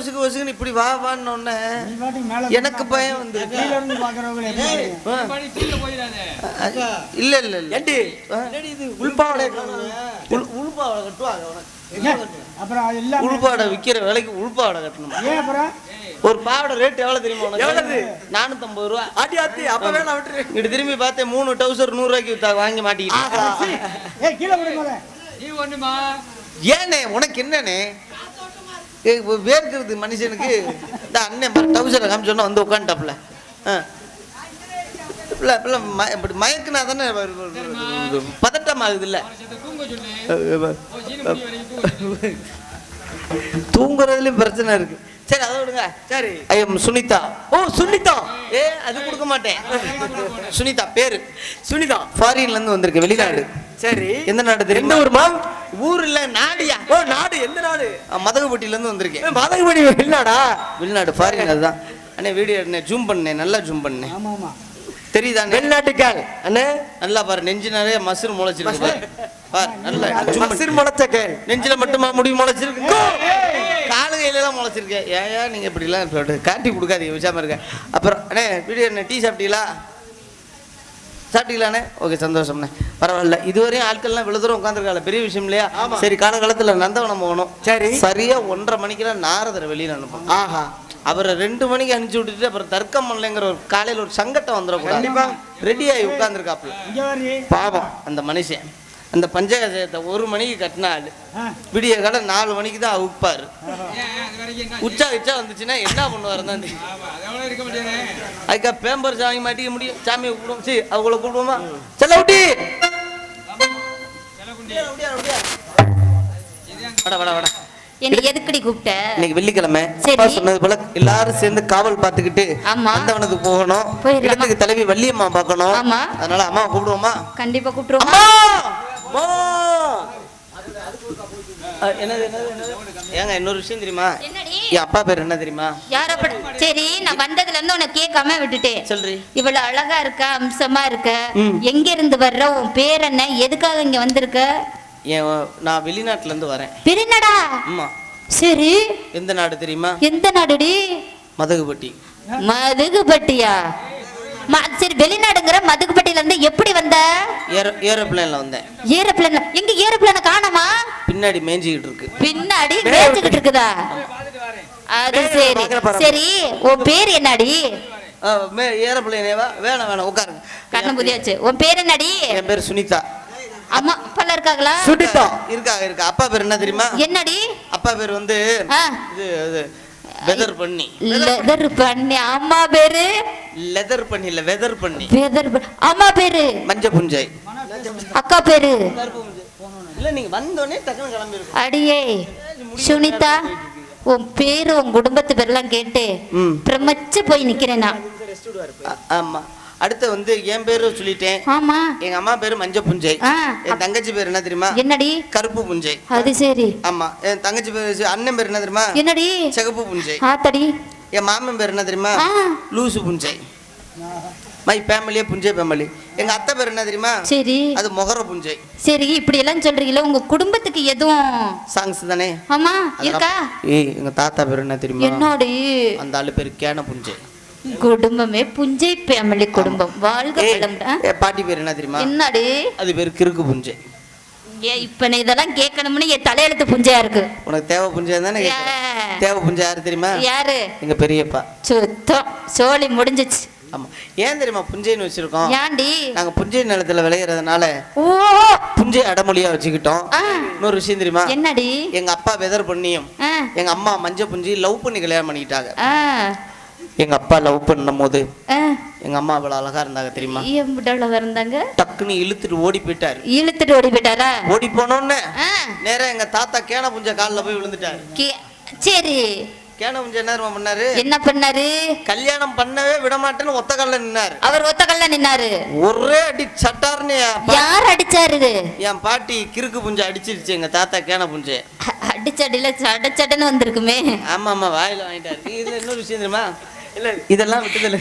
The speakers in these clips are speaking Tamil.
பொசுக்கு பொசுக்குன்னு இப்படி வா வான்னு மேல எனக்கு பயம் வந்து இல்ல இல்ல இல்ல. ஏண்டி? ஆ? உள்பாவடை உள்- உள்பாவாடை கட்டுவாங்க. உனக்கு. விலைக்கு உள்பாவாடை கட்டணும்? ஒரு பாவாடை ரேட் எவ்வளவு தெரியுமா உனக்கு? எவ்வளவு? நானூத்தம்பது ரூபா. ஆட்டி ஆத்தி. அப்ப வேணா விட்டுரு. இங்கிட்டு திரும்பி பார்த்தேன் மூணு டவுசர் நூறு ரூபாய்க்கு வித்தா வாங்கி மாட்டிக்கிட்டேன் ஏனே உனக்கு இப்ப வேர்க்கிறது மனுஷனுக்கு. இந்த அண்ணன் டவுசரை காமிச்சோன்னா வந்து உட்காந்துட்டாப்ல ஆ. இல்ல இல்ல ம- இப்படி மயக்குனா தானே பதட்டம் ஆகுது இல்ல தூங்குறதுலயும் பிரச்சனை இருக்கு. சரி அதை விடுங்க. சரி. ஐயம் சுனிதா. ஓ சுனிதா. ஏ அது கொடுக்க மாட்டேன். சுனிதா பேரு. சுனிதா. ஃபாரின்ல இருந்து வந்திருக்கு வெளிநாடு. சரி. எந்த நாடு எந்த தெரியுமா ஊர்மா? ஊர் இல்ல நாடியா? ஓ நாடு. எந்த நாடு? மதகுபட்டியில இருந்து வந்திருக்கேன். மதகுபடி வெளிநாடா? வெளிநாடு ஃபாரின் அதுதான். அண்ணே வீடியோ எடுனே ஜூம் பண்ணேன் நல்லா ஜூம் பண்ணேன் ஆமா ஆமா தெரியுதாண்ணே? வெளிநாட்டுக்கால். அண்ணே? நல்லா பாரு நெஞ்சு நிறைய மசுறு முளைச்சிருக்கு பாரு. பாரு நல்லா. மசிர் முளைச்ச கேள் நெஞ்சில மட்டுமா முடி முளைச்சிருக்கு? காலு கையில தான் முளைச்சிருக்கேன். ஏயா நீங்க இப்படி எல்லாம் சொல்லிட்டு காட்டி கொடுக்காதீங்க விஷாம இருக்க. அப்புறம் அண்ணே வீடியோ என்ன டீ சாப்பிட்டீங்களா? சாப்பிட்டீங்களாண்ணே? ஓகே சந்தோஷம்ண்ணே. பரவாயில்ல. இதுவரையும் ஆட்கள்லாம் தூரம் உட்காந்துருக்காங்க பெரிய விஷயம் இல்லையா? சரி காலகாலத்துல நந்தவனம் போகணும் சரி. சரியா ஒன்றரை மணிக்கெல்லாம் நாரதரை வெளியில அனுப்பணும் ஆஹா. அவரை ரெண்டு மணிக்கு அனுப்பிச்சு விட்டுட்டு அப்புறம் தர்க்கம் பண்ணலைங்கிற ஒரு காலையில ஒரு சங்கட்டம் வந்துடக்கூடாது. ரெடி ஆகி உட்காந்துருக்காப்புல பாவம் அந்த மனுஷன். அந்த பஞ்சாயத்தை ஒரு மணிக்கு கட்டின ஆளு. விடிய காலை நாலு மணிக்கு தான் அவுப்பாரு. உச்சா உச்சா வந்துச்சுன்னா என்ன பண்ணுவாரு தான். அதுக்கா பேம்பர் சாமி மாட்டிக்க முடியும். சாமியை கூப்பிடுவோம் சரி அவங்கள கூப்பிடுவோமா? செல்ல விட்டி வட வட வட. என்னை எதுக்கடி கூப்பிட்ட? இன்னைக்கு வெள்ளிக்கிழமை. சரி. அப்பா சொன்னது போல எல்லாரும் சேர்ந்து காவல் பார்த்துக்கிட்டு ஆமா. அந்தவனத்துக்கு போகணும்? இடத்துக்கு தலைவி வள்ளியம்மா பார்க்கணும். அதனால அம்மா கூப்பிடுவோமா? கண்டிப்பா கூப்பிட்டுருவோம். என்னது என்னது என்னது? ஏங்க இன்னொரு விஷயம் தெரியுமா? என்னடி? என் அப்பா பேர் என்ன தெரியுமா? யார சரி நான் வந்ததுல இருந்து உனக்கு கேட்காம விட்டுட்டேன். சொல்றி. இவ்வளவு அழகா இருக்க அம்சமா இருக்க ம். எங்க இருந்து வர்ற உன் பேர் என்ன எதுக்காக இங்க வந்திருக்க? நான் வெளிநாட்டுல இருந்து வரேன் அம்மா சரி. எந்த நாடு தெரியுமா? எந்த நாடுடி? மதகுபட்டி. மதுகுபட்டியா? ம- சரி வெளிநாடுங்கிற மதுகுபட்டியில இருந்து எப்படி வந்த? ஏரோ ஏரோப்ளேன்ல வந்தேன். ஏரோப்ளேன் எங்க ஏரோப்ளேன காணோமா? பின்னாடி மேய்ஞ்சிக்கிட்டு இருக்கு. பின்னாடி மேய்ச்சிக்கிட்டு இருக்குதா? அது சரி. சரி உன் பேர் என்னடி? ஏரோப்ளேனேவா வேணாம் வேணாம் உட்காருங்க. கண்ணு புதியாச்சு உன் பேர் என்னடி? என் பேர் சுனிதா. அம்மா அப்பா இருக்காங்களா? சுனிதா. இருக்கா இருக்கா. அப்பா பேர் என்ன தெரியுமா? என்னடி? அப்பா பேர் வந்து இது வெதர் பண்ணி. லெதர் பண்ணி. அம்மா பேரு? லெதர் பண்ணி இல்ல வெதர் பண்ணி. வெதர் அம்மா பேரு? மஞ்ச புஞ்சை அக்கா பேரு? இல்ல நீங்க வந்தோடனே டக்குனு கிளம்பி அடியே சுனிதா உன் பேரு உன் குடும்பத்து பேர்லாம் கேட்டு ம். பிரமிச்சு போய் நிக்கிறேன் நான். ஆமா. அடுத்து வந்து என் பேரு சொல்லிட்டேன். ஆமா. எங்க அம்மா பேரு மஞ்ச புஞ்சை. என் தங்கச்சி பேர் என்ன தெரியுமா? என்னடி? கருப்பு புஞ்சை அது சரி. ஆமா. என் தங்கச்சி பேர் அண்ணன் பேர் என்ன தெரியுமா? என்னடி? சிகப்பு புஞ்சை ஆத்தடி. என் மாமன் பேர் என்ன தெரியுமா. லூசு புஞ்சை மை ஃபேமிலியே புஞ்சை ஃபேமிலி எங்க அத்தை பேர் என்ன தெரியுமா? சரி. அது மொகர புஞ்சை சரி இப்படி எல்லாம் சொல்றீங்களா உங்க குடும்பத்துக்கு எதுவும்? சாங்ஸ் தானே? ஆமா இருக்கா? ஏய் எங்க தாத்தா பேர் என்ன தெரியுமா? என்னடி? அந்த ஆளு பேர் கேன புஞ்சை குடும்பமே புஞ்சை ஃபேமிலி குடும்பம். வாழ்க பாட்டி பேர் என்ன தெரியுமா? என்னடி? அது பேர் கிறுக்கு புஞ்சை. ஏ இப்ப நான் இதெல்லாம் கேட்கணும்னு என் தலையெழுத்து புஞ்சையா இருக்கு. உனக்கு தேவை புஞ்சை தானே. தேவை புஞ்சை யாரு தெரியுமா? யாரு? எங்க பெரியப்பா. சுத்தம். சோழி முடிஞ்சிச்சு. ஆமா. ஏன் தெரியுமா புஞ்சைன்னு வச்சிருக்கோம்? ஏன்டி? நாங்க புஞ்சை நிலத்துல விளையிறதுனால ஓ! புஞ்சை அடமொழியா வச்சுக்கிட்டோம். இன்னொரு விஷயம் தெரியுமா? என்னடி? எங்க அப்பா வெதர் பண்ணியும் எங்க அம்மா மஞ்ச புஞ்சி லவ் பண்ணி கல்யாணம் பண்ணிக்கிட்டாங்க. எங்க அப்பா லவ் பண்ணும் போது. எங்க அம்மா அவ்வளவு அழகா இருந்தாங்க தெரியுமா? விடல இருந்தாங்க? டக்குன்னு இழுத்துட்டு ஓடி போயிட்டாரு. இழுத்துட்டு ஓடி போயிட்டாரா? ஓடி போனோன்னு ஆ, நேரா எங்க தாத்தா கேன புஞ்ச கால்ல போய் விழுந்துட்டாரு. சரி. கேன புஞ்ச என்ன பண்ணாரு? என்ன பண்ணாரு? கல்யாணம் பண்ணவே விட மாட்டேன்னு ஒத்த கால்ல நின்னாரு. அவர் ஒத்த கல்ல நின்னாரு. ஒரே அடி சட்டார்னு என் பா- யார் அடிச்சாரு என் பாட்டி கிறுக்கு புஞ்ச அடிச்சிருச்சு எங்க தாத்தா கேன புஞ்ச. அடிச்சடியில சட சடன்னு வந்திருக்குமே. ஆமா ஆமா வாயில வாங்கிட்டாரு இதுல இன்னொரு விஷயம் தெரியுமா? இல்ல இதெல்லாம் விட்டதில்ல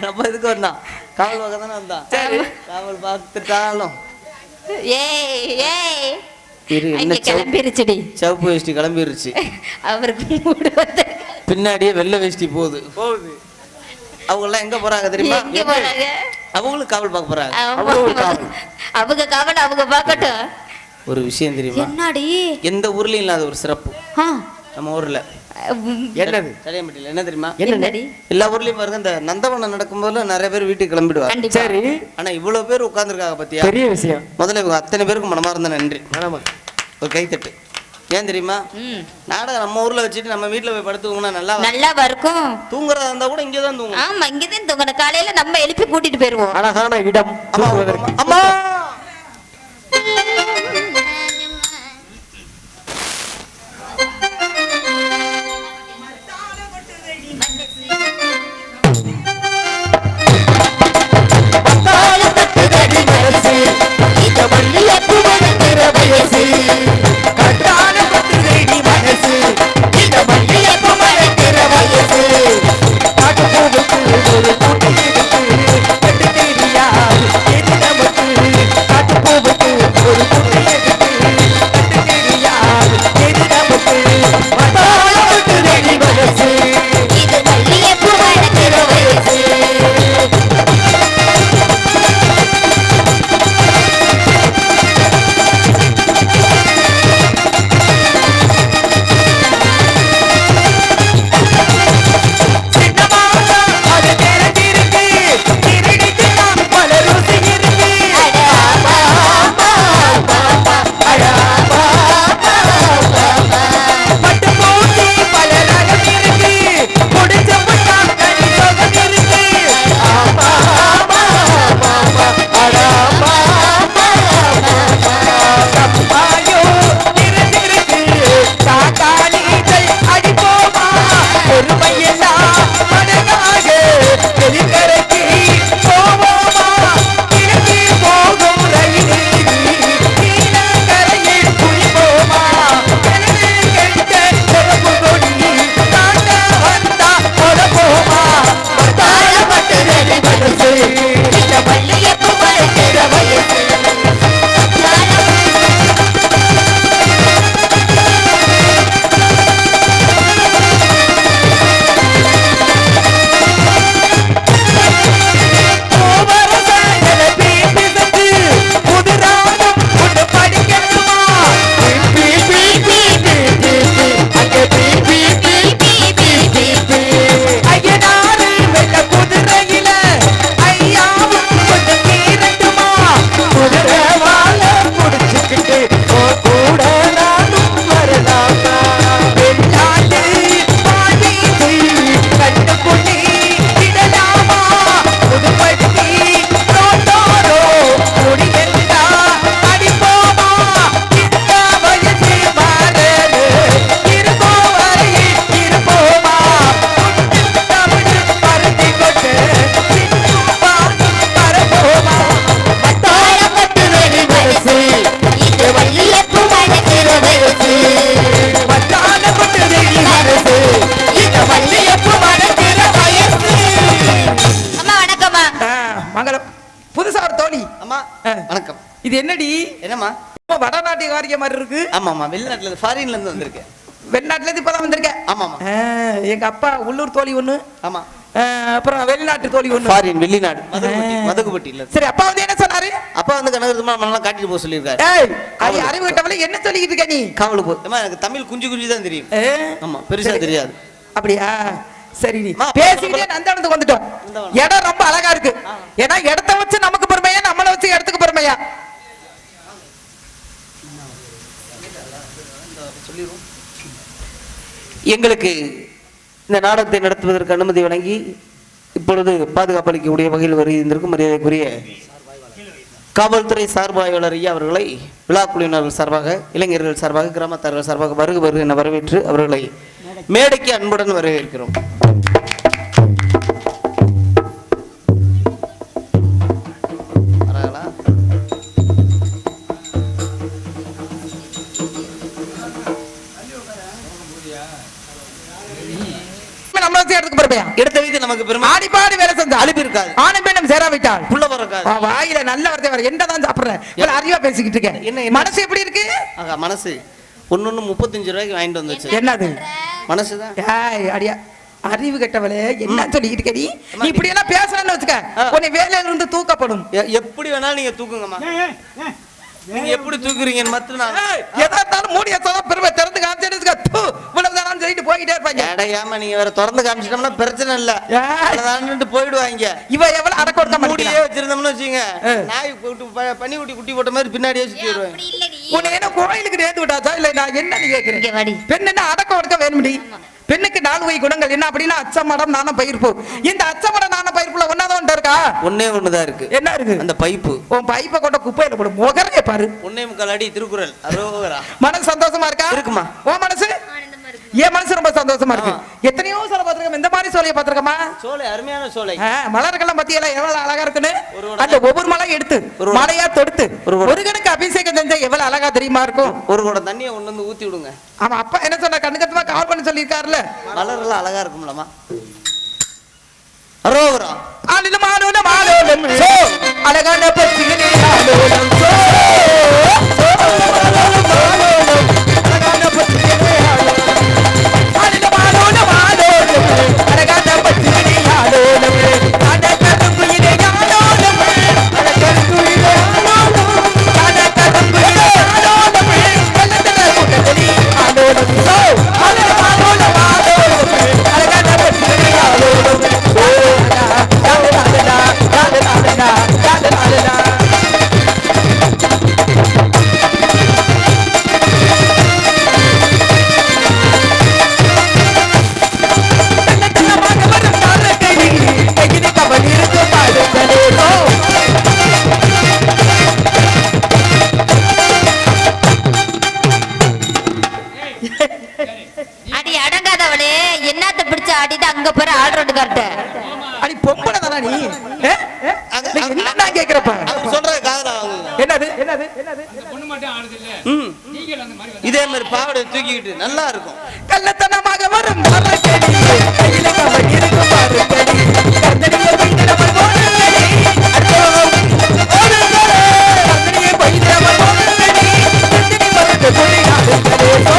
நம்ம இதுக்கு வந்தான். காவல் பார்க்க தானே வந்தான். சரி. காவல் பார்த்துட்டாலும். ஏய் ஏய். கிளம்பிருச்சுடி. சிவப்பு வேஷ்டி கிளம்பிருச்சு. அவருக்கு பின்னாடியே வெள்ளை வேஷ்டி போகுது. போகுது. அவங்க எல்லாம் எங்க போறாங்க தெரியுமா? எங்க போறாங்க? அவங்களும் காவல் பார்க்க போறாங்க. அவங்க காவல் அவங்க பார்க்கட்டும். ஒரு விஷயம் தெரியுமா? என்னடி? எந்த ஊர்லயும் இல்லாத ஒரு சிறப்பு. நம்ம ஊர்ல. என்னது? சரியம்பட்டியில் என்ன தெரியுமா? என்னடி? எல்லா ஊர்லயும் பாருங்க இந்த நந்தவனம் நடக்கும்போது நிறைய பேர் வீட்டுக்கு கிளம்பிடுவாங்க. சரி. ஆனா இவ்வளவு பேர் உட்கார்ந்துருக்காங்க பாத்தியா? பெரிய விஷயம். முதல்ல இவங்க அத்தனை பேருக்கு மனமார்ந்த நன்றி. ஒரு கைத்தட்டு. ஏன் தெரியுமா. நாடகம் நம்ம ஊர்ல வச்சுட்டு நம்ம வீட்டுல போய் படுத்து தூங்கினா நல்லா வரும். நல்லா இருக்கும் தூங்குறதா இருந்தா கூட இங்கே தான் தூங்கணும். ஆமா இங்கதான் தூங்கணும். காலையில நம்ம எழுப்பி கூட்டிட்டு போயிருவோம். அழகான இடம் அம்மா, கட்டான பத்து மனசு. இந்த இது காரியம் மாதிரி இருக்கு. ஆமா ஆமா வெளிநாட்டுல இருந்து ஃபாரின்ல இருந்து வந்திருக்கேன் வெளிநாட்டுல இருந்து இப்பதான் வந்திருக்கேன் ஆமாமா ஆ, எங்க அப்பா உள்ளூர் தோழி ஒண்ணு. ஆமா. அப்புறம் வெளிநாட்டு தோழி ஒண்ணு. ஃபாரின் வெளிநாடு. மதுகுபட்டி மதுகுபட்டியில சரி அப்பா வந்து என்ன சொன்னாரு? அப்பா வந்து கனகரத்துமா மண்ணெல்லாம் காட்டிட்டு போக சொல்லியிருக்காரு. ஏய் அது அறிவு கிட்டவள என்ன சொல்லிக்கிட்டு இருக்க நீ? காவலுக்கு போ எனக்கு தமிழ் குஞ்சு குஞ்சு தான் தெரியும்? ஆமா பெருசா. தெரியாது. அப்படியா? சரி பேசிக்கிட்டே நந்தானத்துக்கு வந்துட்டோம். இடம் ரொம்ப அழகா இருக்கு. ஏன்னா இடத்த வச்சு நமக்கு பெருமையா நம்மள வச்சு இடத்துக்கு பெருமையா? எங்களுக்கு இந்த நாடகத்தை நடத்துவதற்கு அனுமதி வழங்கி இப்பொழுது பாதுகாப்பு அளிக்கக்கூடிய வகையில் வருகின்றிருக்கும் மரியாதைக்குரிய காவல்துறை சார்பாய்வாளர் ஐயா அவர்களை விழா குழுவினர்கள் சார்பாக இளைஞர்கள் சார்பாக கிராமத்தார்கள் சார்பாக வருக வருக என வரவேற்று அவர்களை மேடைக்கு அன்புடன் வரவேற்கிறோம். பெருமையா எடுத்த வைத்து நமக்கு பெருமை ஆடி பாடி வேலை செஞ்ச அலுப்பு இருக்காது. ஆணும் பெண்ணும் சேராவிட்டால் புள்ள பிறக்காது. வாயில நல்ல வார்த்தை வர என்னதான் சாப்பிடுற இவ்வளவு அறிவா பேசிக்கிட்டு இருக்கேன். என்ன? மனசு எப்படி இருக்கு? ஆகா மனசு. ஒன்னொன்னு முப்பத்தஞ்சு ரூபாய்க்கு வாங்கிட்டு வந்துச்சு. என்னது? மனசுதான் ஏய், அடியா. அறிவு கெட்டவளே என்ன சொல்லிக்கிட்டு இருக்க நீ? இப்படி எல்லாம் பேசணும்னு வச்சுக்க. உன்னை வேலையில இருந்து தூக்கப்படும் எப்படி வேணாலும் நீங்க தூக்குங்கம்மா. நீங்க எப்படி தூக்குறீங்கன்னு மட்டும் நான் எதா இருந்தாலும் மூடிய சொல்ல பெருமை திறந்து காமிச்சிட்டு இவ்வளவுதானான்னு சொல்லிட்டு போய்கிட்டே இருப்பாங்க. எடையாம நீங்க வேற திறந்து காமிச்சிட்டோம்னா பிரச்சனை இல்ல. அவ்வளவுதான்னுட்டு போயிடுவாங்க. இவ எவ்வளவு அடக்க ஒடுக்க மூடியே. வச்சிருந்தோம்னு வச்சுங்க. நாய் பனி குட்டி குட்டி போட்ட மாதிரி பின்னாடியே சுத்தி வருவேன் உன்னை என்ன கோயிலுக்கு நேர்ந்து விட்டாச்சா? இல்ல நான் என்ன கேக்குறேன்? பெண் என்ன அடக்க ஒடுக்க வேணும்டி? பெண்ணுக்கு நாலு வகை குணங்கள். என்ன அப்படின்னா அச்சமடம் நாண பயிர்ப்பு. இந்த அச்சமடம் நாண பயிர்ப்புல ஒன்னாதான் இருக்கா? ஒன்னே ஒண்ணுதான் இருக்கு. என்ன இருக்கு? அந்த பைப்பு. உன் பைப்பை கொண்ட குப்பையில போடு. முகரைய பாரு. ஒன்னே முக்கால் அடி திருக்குறள். மனசு சந்தோஷமா இருக்கா? இருக்குமா. உன் மனசு? என் மனசு ரொம்ப சந்தோஷமா இருக்கு. எத்தனையோ சோலை பார்த்திருக்கோம். இந்த மாதிரி சோலையை பார்த்திருக்கோமா? சோலை அருமையான சோலை. மலர்கள்லாம் பத்தியெல்லாம் எவ்வளவு அழகா இருக்குன்னு? அந்த ஒவ்வொரு மலை எடுத்து ஒரு மலையா தொடுத்து. ஒரு கணக்கு அபிஷேகம் செஞ்சா எவ்வளவு அழகா தெரியுமா இருக்கும்? ஒரு குடம் தண்ணியை கொண்டு வந்து ஊத்தி விடுங்க. அவன் அப்பா என்ன சொன்ன கண்ணுக்கத்தமா கால் பண்ண சொல்லியிருக்காருல்ல? மலர்லாம் அழகா இருக்கும்லமா அரோகரா. ஆளிலும் ஆளோலம் ஆளோலம் சோ அழகான பச்சிகளே ஆளோலம் அங்க போற ஆடுறோண்டு காட்ட அடி பொம்பளை தானா நீ? என்ன நான் கேக்குறப்ப? சொல்றது காதல என்னது? என்னது? என்னது? பொண்ணு மட்டும் ஆடுது இல்ல? ம். நீங்கள் அந்த மாதிரி இதே மாதிரி பாவடை தூக்கிக்கிட்டு நல்லா இருக்கும். கள்ளத்தனமாக வரும். மரக்கடி கையில கவன் இருக்கும் மரக்கடி கந்தனிய பைத்திரமன் போடுங்கடி அடோ ஓடுங்கடி கந்தனிய பைத்திரமன் போடுங்கடி கந்தனி மரத்து ஆடுங்கடி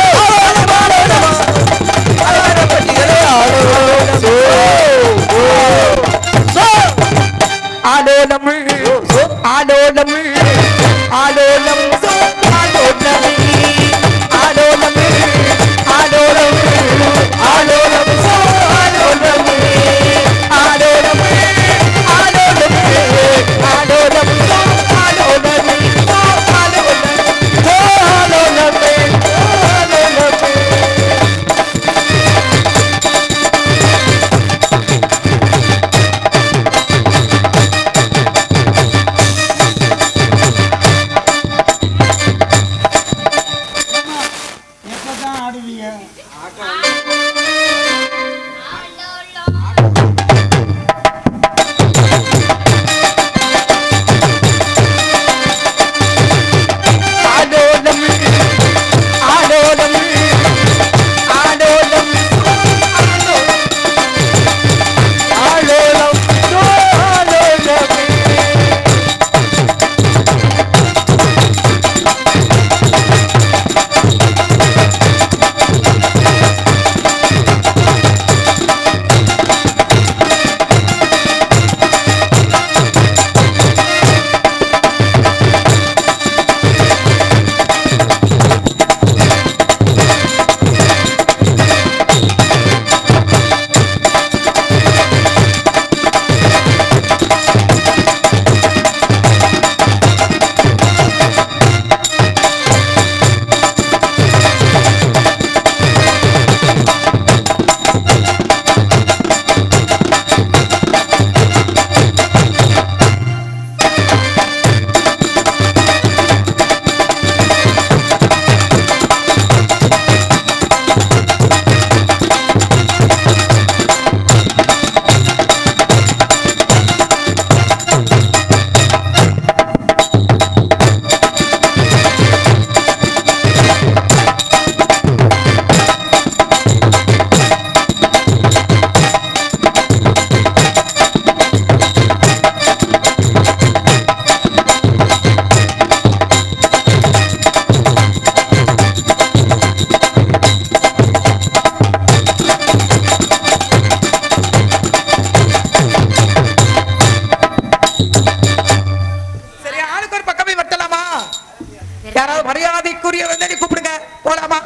யாராவது மரியாதைக்குரிய வந்து கூப்பிடுங்க. போலாமா?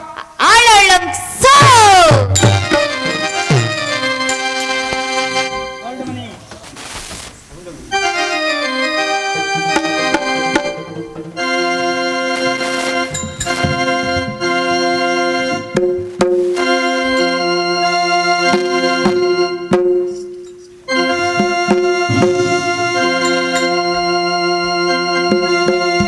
ஆழம் சோ